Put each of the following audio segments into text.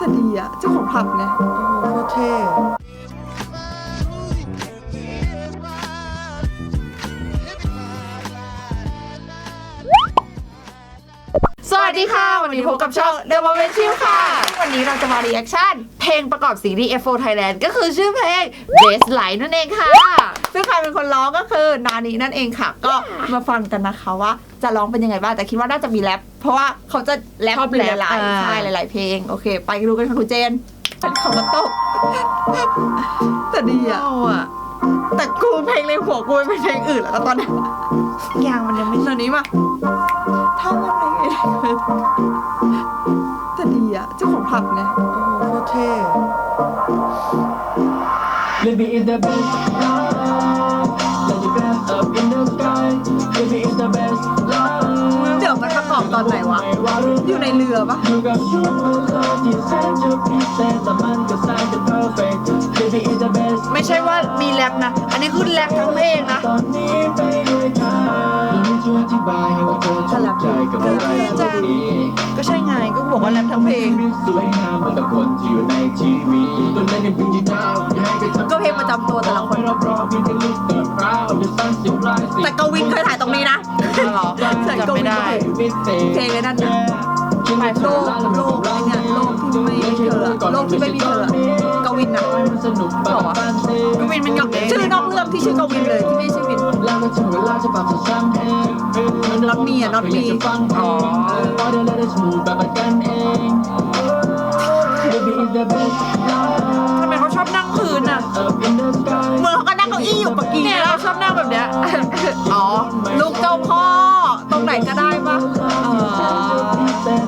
แต่ดีอะเจ้าของผับไงโคตรเท่สวัสดีค่ะ วันนี้พบกับช่อง The Moment Chill ค่ะ วันนี้เราจะมารีแอคชั่น เพลงประกอบซีรีส์ F4 Thailand ก็คือชื่อเพลง Best Light นั่นเองค่ะ ซึ่งใครเป็นคนร้องก็คือนานีนั่นเองค่ะ ก็มาฟังกันนะคะว่าจะร้องเป็นยังไงบ้างแต่คิดว่าน่าจะมีแรปเพราะว่าเขาจะแรปชอบหแรปลายอ่า ๆใช่หลาย ๆ เพลง โอเค ไปดูกันค่ะคุณเจนเป็นคำว่าตกแต่ดีอะเอาอะแต่กูเพลงในหัวกูเป็นเพลงอื่นแล้วก็ตอนนี้ยางมันยังไม่ตอนนี้มาทำอะไรไงแต่ดีอะเจ้าของผับไง โคตรเท่ Maybe it's the best Maybe it's the best. ไม่ใช่ว่ามีแรปนะ อันนี้คือแรปทั้งเพลงนะตอนนี้ไปด้วยกันยังไม่ช่วยอธิบายให้ว่าเธอชอบใจกับอะไรตรงนี้ก็ใช่ไงก็บอกว่าแรปทั้งเพลงชีวิตสวยงามเหมือนกับคนที่อยู่ในทีวีตัวเล่นในพิงจีดาวอย่าให้ไปทำก็เพลงประจำตัวแต่ละคนรอบๆเพียงแค่ลุกตื่นพราวเดี๋ยวสั้นสิบลายสิแต่กวินเคยถ่ายตรงนี้นะเหรอจำไม่ได้เพลงไอ้นั่นนะ โลกโลกไอ้เนี่ยโลกที่ไม่มีเธออะโลกที่ไม่มีเธออะกวินนะสนุกบอกว่ากวินมันหยอกเองชื่อนอกเรื่องที่ชื่อกวินเลยที่ไม่ใช่วินแล้วก็ถึงเวลาจะปรับแชมเปญ Not me อะ not me ฟังอ๋อพอเดี๋ยวเราได้สมูทแบบกันเอง Baby is the best life ทำไมเขาชอบนั่งพื้นอะ up in the sky เมืองเขาก็นั่งเก้าอี้อยู่ปะกี้เนี่ยเราชอบนั่งแบบเนี้ยอ๋อลูกเจ้าพ่อตรงไหนก็ได้ปะอ๋อ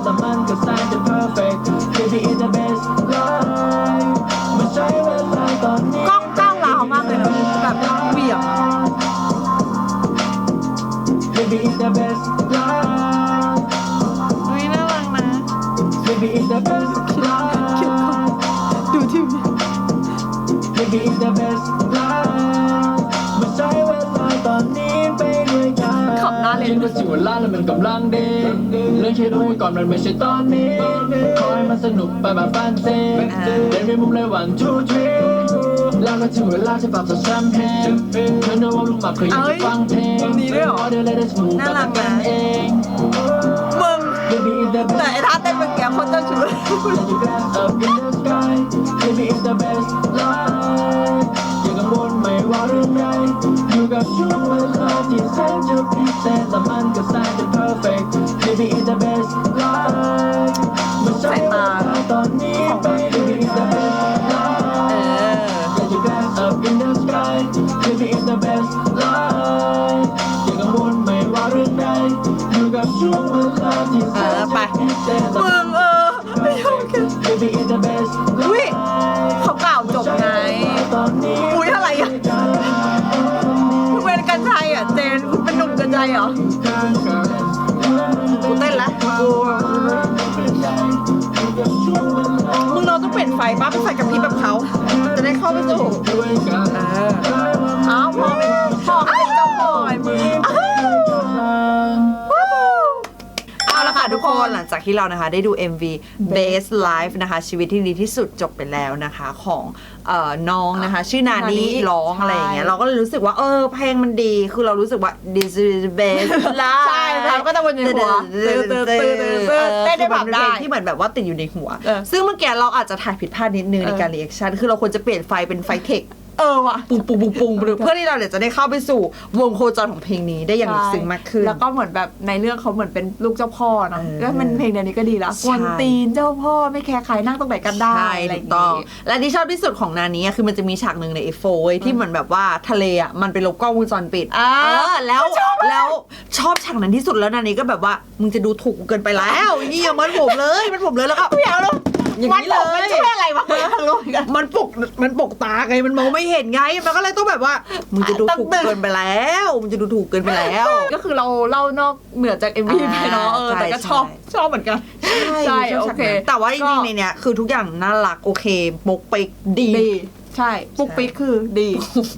แต่มันก็แสนจะ perfect Baby is the best life มันใช้เวลาตอนนี้กล้องก้าวร้าวมากเลยนะแบบเหวี่ยง Baby is the best life อุ้ยน่ารักนะ Baby is the best life ดูที่ Baby is the best life มันใช้เว ขับหน้าเลคินว่าถึงเวลาแล้วมันกำลังดีเรื่องแค่รู้ไว้ก่อนมันไม่ใช่ตอนนี้คอยมันสนุกไปแบบแฟนซีเดนไปมุมเลยวันทูทรีแล้วก็ถึงเวลาจะปรับตัวแชมเปญเธอเนื้อว่าลูกหมากเคยอยากจะฟังเพลงมีด้วยเหรอเดี๋ยวเลยได้สมูทน่ารักนะเองมึงแต่ไอ้ท่าเต้นเมื่อกี้คนเจ้าชู้ย่ากังวลไม่ว่าเรื่องใด อยู่กับช่วงเวลาที่แสนจะพิเศษและมันก็แสนจะ perfect Baby it's the best life มันใช้เวลาตอนนี้ไป Baby it's the best เอ life อ Let your glass up in the sky Baby it's the best ยเหรอ กูเต้นละกูมึงเราต้องเปลี่ยนไฟป้าไปใส่กับพี่แบบเขา จะได้เข้าไปสู่ จากที่เรานะคะได้ดู MV Best Life นะคะ ชีวิตที่ดีที่สุดจบไปแล้วนะคะของเอ่อน้องนะคะ ชื่อนานานินี้ร้องใช่อะไรอย่างเงี้ยเราก็เลยรู้สึกว่าเออเพลงมันดี คือเรารู้สึกว่า this is the best life ใช่เราก็จะวนอยู่ในหัวตื้อตื้อตื้อตื้อตื้อเต้นได้แบบได้คือมันเป็นเพลงที่เหมือนแบบว่าติดอยู่ในหัวเออซึ่งเมื่อกี้เราอาจจะถ่ายผิดพลาดนิดนึงเออในการรีแอคชั่นคือเราควรจะเปลี่ยนไฟเป็นไฟเทค เออว่ะปุงปุงปุงปุงเพื่อที่เราเนี่ยจะได้เข้าไปสู่วงโคจรของเพลงนี้ได้อย่างลึกซึ้งมากขึ้น แล้วก็เหมือนแบบในเรื่องเขาเหมือนเป็นลูกเจ้าพ่อเนอะเออแล้วมันเพลงเดียวนี้ก็ดีละใช่กวนตีนเจ้าพ่อไม่แคร์ใครนั่งตรงไหนกันได้ใช่อะไรอถูย่ากงต้องงี้และที่ชอบที่สุดของนานี้อะคือมันจะมีฉากหนึ่งใน F4 เว้ยที่เหมือนแบบว่าทะเลอะมันไปลบกล้องวงจรปิดอ่าเออแล้วชอบมากแล้วชอบฉากนั้นที่สุดแล้วนานี้ก็แบบว่ามึงจะดูถูกกูเกินไปแล้วนี่อย่ามันผมเลยมันผมเลยแล้วก็เดี๋ยวลูก อย่างมันนี้บอกเลมันย ช่วยอะไรวะรู้เหมือนกัน มันปกมันปกตาไงมันมองไม่เห็นไง มันก็เลยต้องแบบว่ามึงจะดูถูกกูเกินไปแล้วมึงจะดูถูกเกินไปแล้ว ก็คือเราเล่านอกเหนือจาก MV อ่าไปเนาะเออใช่แต่ก็ชอบใช่ ชอบเหมือนกัน ใช่ชบโอฉากเคนั้นแต่ว่าจริงๆในเนี้ยคือทุกอย่างน่ารักโอเคปกปิกดี ดี ใช่ ปุ๊กปิ๊กคือดี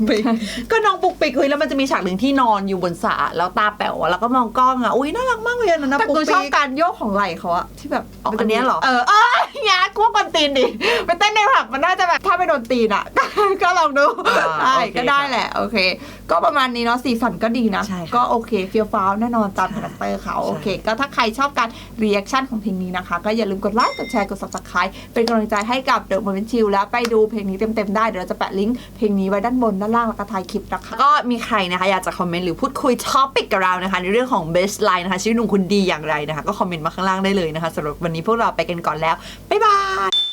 ปิ๊กก็น้องปุ๊กปิ๊กเฮ้ยแล้วมันจะมีฉากหนึ่งที่นอนอยู่บนสระแล้วตาแป๋วอะแล้วก็มองกล้องอะอุ้ยน่ารักมากเลยอันนะนะแต่ปุ๊กกูปิ๊กชอบการโยกของไหล่เขาอะที่แบบอ๋ออันเนี้ยเหรอ เออเออ เงี้ยกูกวนตีนดิไปเต้นในผับมันน่าจะแบบถ้าไม่โดนตีนอะ ก็ลองดูอ่าได้โอเคก็ได้แหละ โอเค ก็ประมาณนี้เนาะสีสันก็ดีนะใช่ค่ะก็โอเคเฟียวฟ้าวแน่นอนตามใช่คาแรคเตอร์เขาใช่โอเค ก็ถ้าใครชอบการรีแอคชั่นของเพลงนี้นะคะ ก็อย่าลืมกดไลค์กดแชร์กด subscribe เป็นกำลังใจให้กับ The Moment Chill แล้วไปดูเพลงนี้เต็มๆได้เดี๋ยวเราจะแปะลิงก์เพลงนี้ไว้ด้านบนด้านล่างแล้วก็ท้ายคลิปนะคะก็มีใครนะคะอยากจะคอมเมนต์หรือพูดคุยท็อปิกกับเรานะคะ ในเรื่องของ best line นะคะชีวิตหนุ่มคุณดีอย่างไรนะคะ ก็คอมเมนต์มาข้างล่างได้เลยนะคะสำหรับวันนี้พวกเราไปกันก่อนแล้วบ๊ายบาย